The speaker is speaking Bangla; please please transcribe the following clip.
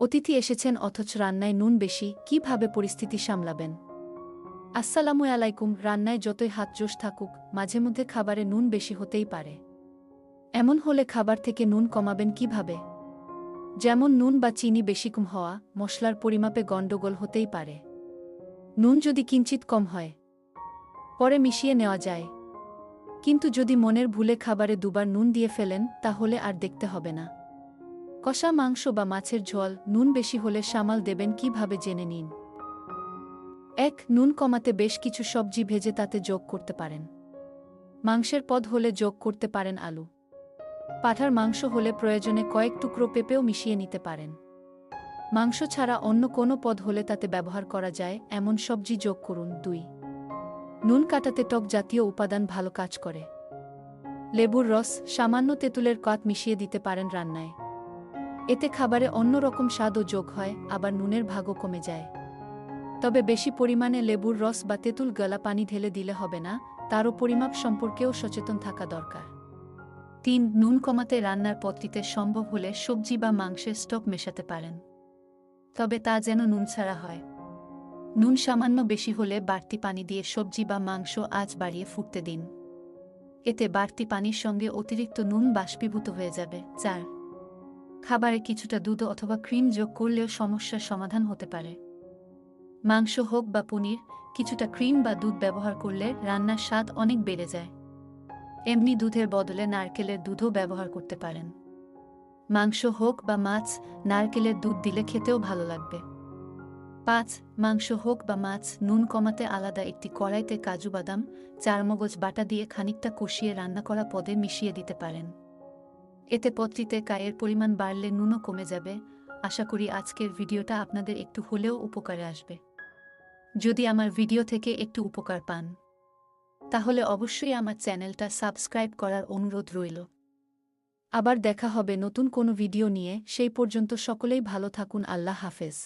অতিথি এসেছেন অথচ রান্নায় নুন বেশি, কীভাবে পরিস্থিতি সামলাবেন? আসসালামু আলাইকুম, রান্নায় যতই হাত জোশ থাকুক, মাঝে মধ্যে খাবারে নুন বেশি হতেই পারে। এমন হলে খাবার থেকে নুন কমাবেন কীভাবে? যেমন নুন বা চিনি বেশি কম হওয়া, মশলার পরিমাপে গণ্ডগোল হতেই পারে। নুন যদি কিঞ্চিত কম হয়, পরে মিশিয়ে নেওয়া যায়। কিন্তু যদি মনের ভুলে খাবারে দুবার নুন দিয়ে ফেলেন, তাহলে আর দেখতে হবে না। কষা মাংস বা মাছের ঝোল, নুন বেশি হলে সামাল দেবেন কীভাবে জেনে নিন। এক, নুন কমাতে বেশ কিছু সবজি ভেজে তাতে যোগ করতে পারেন। মাংসের পদ হলে যোগ করতে পারেন আলু। পাঠার মাংস হলে প্রয়োজনে কয়েক টুকরো পেঁপেও মিশিয়ে নিতে পারেন। মাংস ছাড়া অন্য কোনো পদ হলে তাতে ব্যবহার করা যায়, এমন সবজি যোগ করুন। দুই, নুন কাটাতে টক জাতীয় উপাদান ভালো কাজ করে। লেবুর রস, সামান্য তেঁতুলের কাত মিশিয়ে দিতে পারেন রান্নায়। এতে খাবারে অন্যরকম স্বাদও যোগ হয়, আবার নুনের ভাগও কমে যায়। তবে বেশি পরিমাণে লেবুর রস বা তেঁতুল গলা পানি ঢেলে দিলে হবে না, তারও পরিমাপ সম্পর্কেও সচেতন থাকা দরকার। তিন, নুন কমাতে রান্নার পদ্ধতিতে সম্ভব হলে সবজি বা মাংসের স্টক মেশাতে পারেন। তবে তা যেন নুন ছাড়া হয়। নুন সামান্য বেশি হলে বাড়তি পানি দিয়ে সবজি বা মাংস আজ বাড়িয়ে ফুটতে দিন। এতে বাড়তি পানির সঙ্গে অতিরিক্ত নুন বাষ্পীভূত হয়ে যাবে। চার খাবারে কিছুটা দুধ অথবা ক্রিম যোগ করলেও সমস্যার সমাধান হতে পারে। মাংস হোক বা পনির, কিছুটা ক্রিম বা দুধ ব্যবহার করলে রান্নার স্বাদ অনেক বেড়ে যায়। এমনি দুধের বদলে নারকেলের দুধও ব্যবহার করতে পারেন। মাংস হোক বা মাছ, নারকেলের দুধ দিলে খেতেও ভালো লাগবে। পাঁচ, মাংস হোক বা মাছ, নুন কমাতে আলাদা একটি কড়াইতে কাজু বাদাম, চারমগজ বাটা দিয়ে খানিকটা কষিয়ে রান্না করা পদে মিশিয়ে দিতে পারেন। এতে পত্রিতে কায়ের পরিমাণ বাড়লে নুনও কমে যাবে। আশা করি আজকের ভিডিওটা আপনাদের একটু হলেও উপকারে আসবে। যদি আমার ভিডিও থেকে একটু উপকার পান, তাহলে অবশ্যই আমার চ্যানেলটা সাবস্ক্রাইব করার অনুরোধ রইল। আবার দেখা হবে নতুন কোনো ভিডিও নিয়ে, সেই পর্যন্ত সকলেই ভালো থাকুন, আল্লাহ হাফেজ।